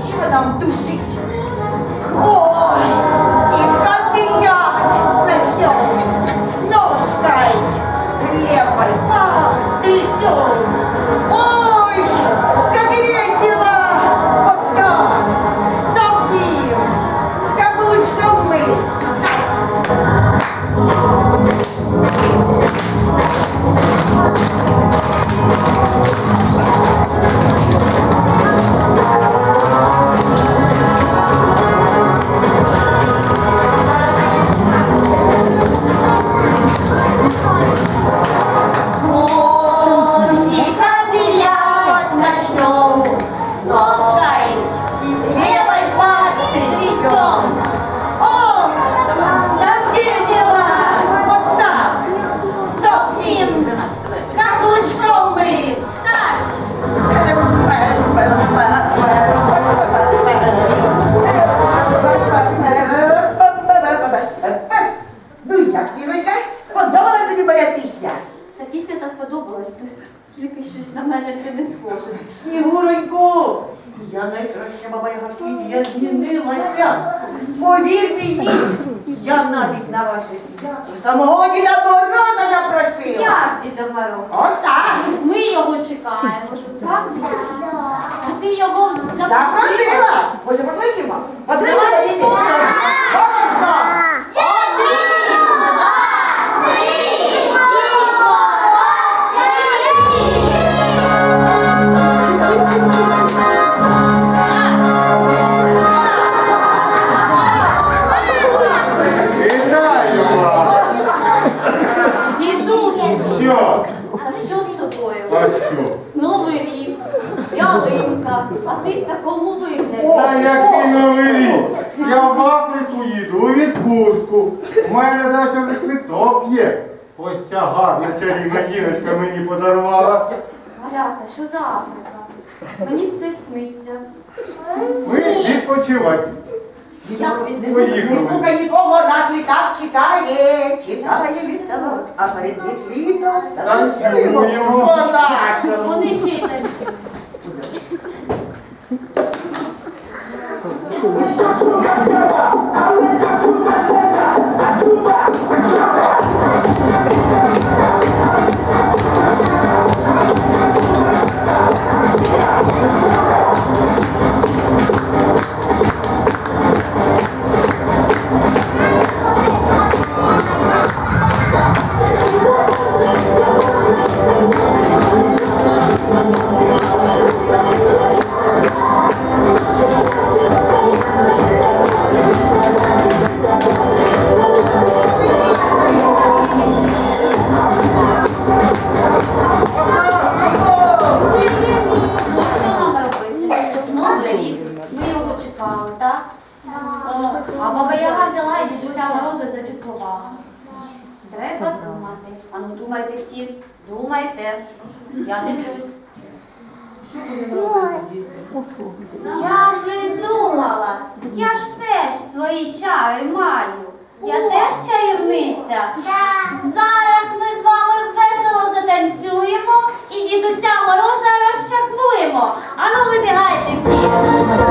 Deixa eu dar um. Навіть на ваше свято самого Діда Мороза запросила. Як Діда Мороз? Отак. Ми його чекаємо. тут, Так? А ти його вже Запросила. Ось покличемо. Покличемо, діти. Та який новий рік? Я в Африку їду у відпустку. У мене дача квиток є. Ось ця гарна чарівна жіночка мені подарувала. Малята, що за Африка? Мені це сниться. Ви відпочивайте. Діда Мороз, не слухай нікого, нас літак чекає, чекає літак, а перед літом танцюємо Танцюємо. Вони ще й танцюють. So. А баба Яга взяла і дідуся Мороза зачеклувала. Треба думати. А ну думайте всі, думайте. Я дивлюсь. Що будемо робити, діти? Я придумала. Я ж теж свої чари маю. Я теж чарівниця. Зараз ми з вами весело затанцюємо і дідуся Мороза розчаклуємо. Ану вибігайте всі.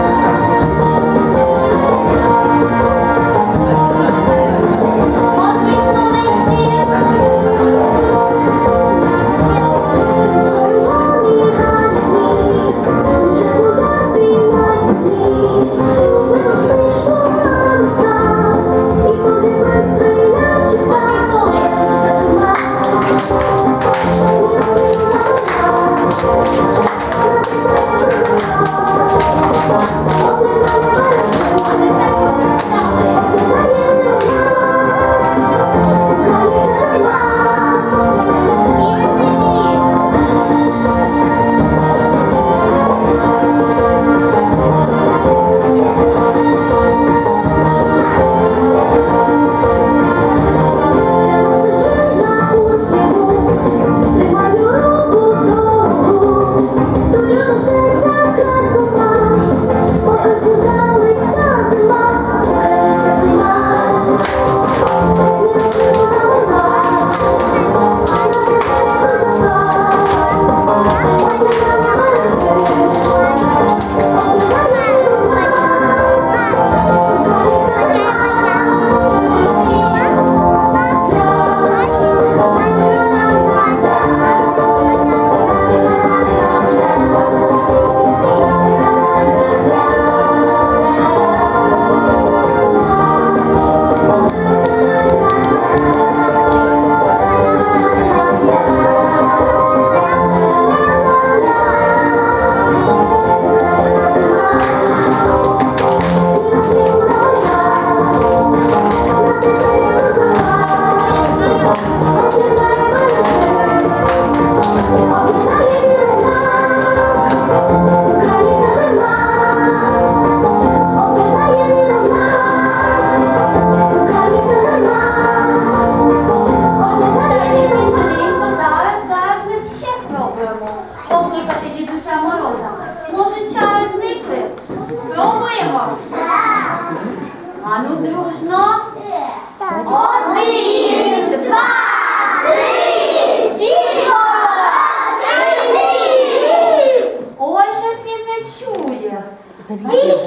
Давайте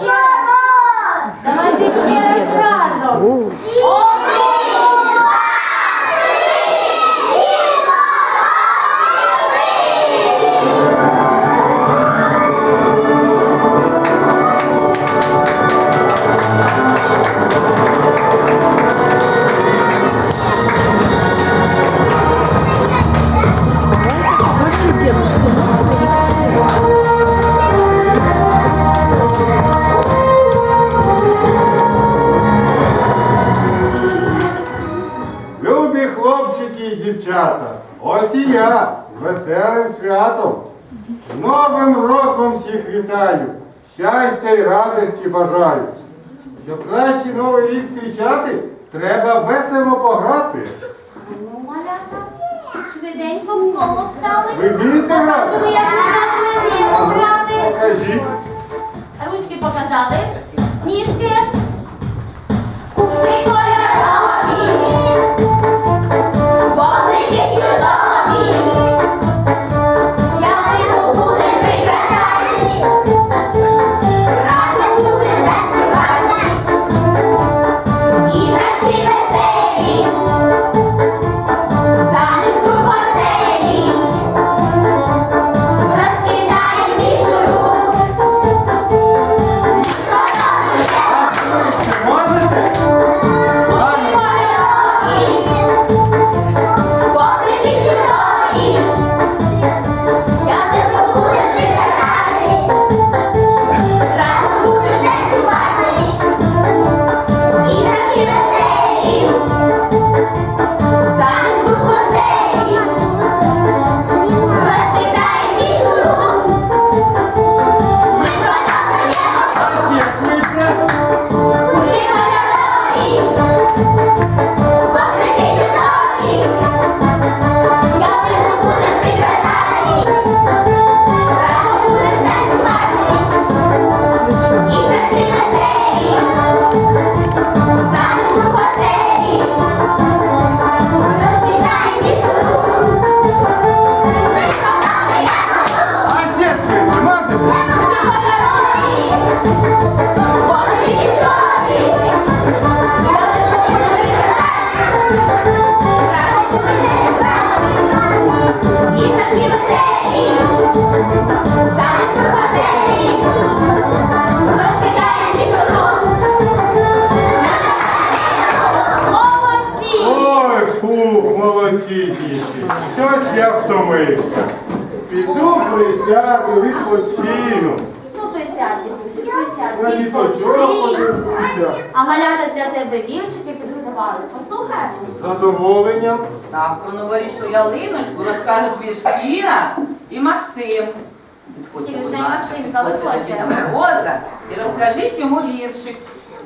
ще раз разом. Радості бажаю. Щоб краще новий рік зустрічати, треба весело пограти. Ну, малята, швиденько в коло стали. Ви вмієте грати? Покажіть. Ручки показали. Молодці діти. Щось я втомився. Піду присяду, відпочину. Ну, присядь, дідусь, присядь, На діточок відпочинь. подивлюся. А малята для тебе віршики підготували. Послухаємо. З задоволенням. Так, про новорічну ялиночку розкажуть вірш Кіра і Максим. Підходьте, Кірюша будь і ласка, Максимка, підходьте до виходьте. Діда Мороза і розкажіть йому віршик.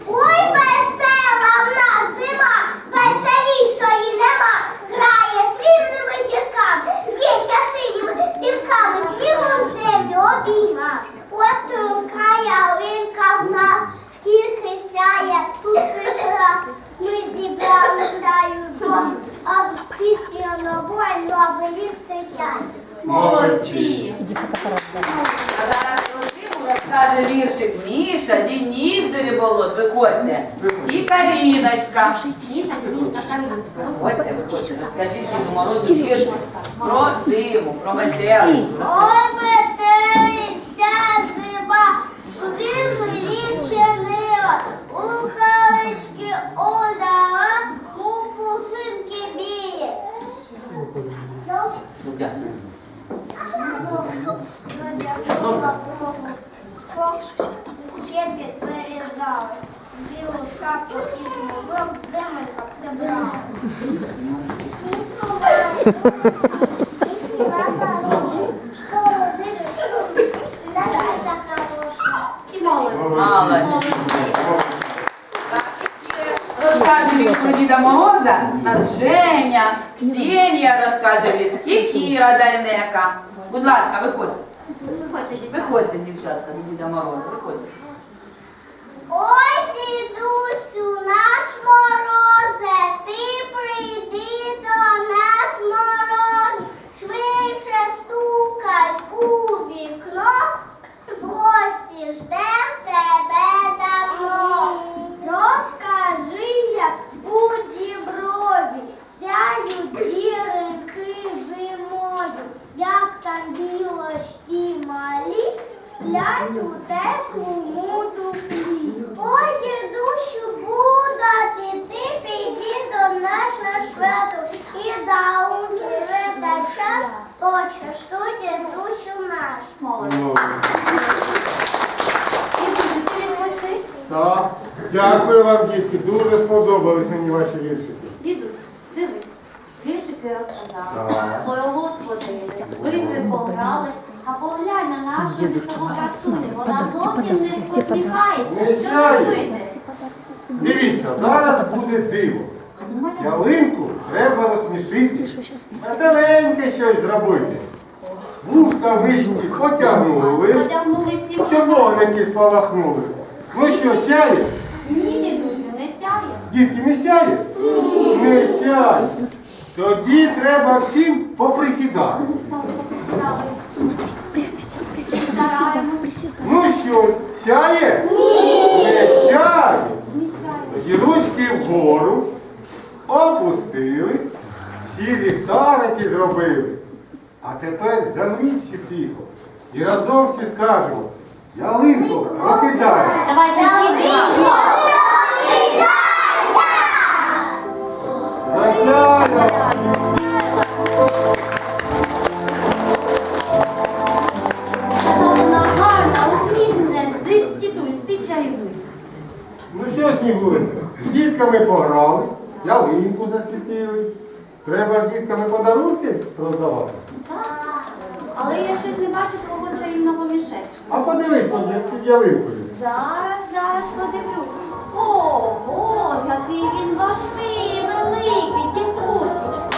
Ой, весела в нас зима, веселішої нема. Виходьте, Морозу вірш про зиму, про метелицю. Ой, метелиця зима, світлий відчинила, у калички одала, у пухинки біє. Дякую. Ще підперезалась, білу шапку мовок земелька вірш про Діда Мороза, нас Женя, Ксенія розкаже вірш, і Кіра Дайнека. Будь ласка, виходьте. Виходьте, дівчата. Дівчатка, Діда Мороза, виходьте. Ой, дідусю, наш морозе, ти прийди до нас, мороз, швидше стукай у вікно, в гості ждем тебе давно. Розкажи, як у діброві сяють дірики зимою, як там білочки малі сплять у теплому дуплі. Ой, дідусю, будати, ти піди до нас на швяту і даун приведе час, почаштуй дідусю ти? Так. Дякую вам, дітки. Дуже сподобались мені ваші віршики. Дідусь, дивись, віршики розказав, Так. водили, в ігри пограли, а поглянь на нашу лісову красуню, вона зовсім не посміхається. Що робити? Дивіться, зараз буде диво. Ялинку треба розсмішити. Веселеньке щось зробити. Вушка в мишці потягнули, Одягнули всі в спалахнули. Ну що, сяє? Ні, дідусю, не сяє. Дітки, не сяє? Не сяє. Тоді треба всім поприсідати. Ну. Стараємось. Ну що, сяє? Не сяє. Не сяє. Тоді ручки вгору, опустили, всі ліхтарики зробили. А тепер замріть всі тихо. І разом всі скажемо, ялинко, прокидайся. Давайте зійдемо. Засяяла. Вона гарна, усміхнена, дідусь, ти чарівник. Ну що, Снігуренька, з дітками пограли, ялинку засвітили. Треба дітками подарунки роздавати. Так. Але я щось не бачу твого чарівного мішечка. А подивись під, під ялинкою. Зараз, зараз подивлю. Ого, який він важкий, великий, дідусечка.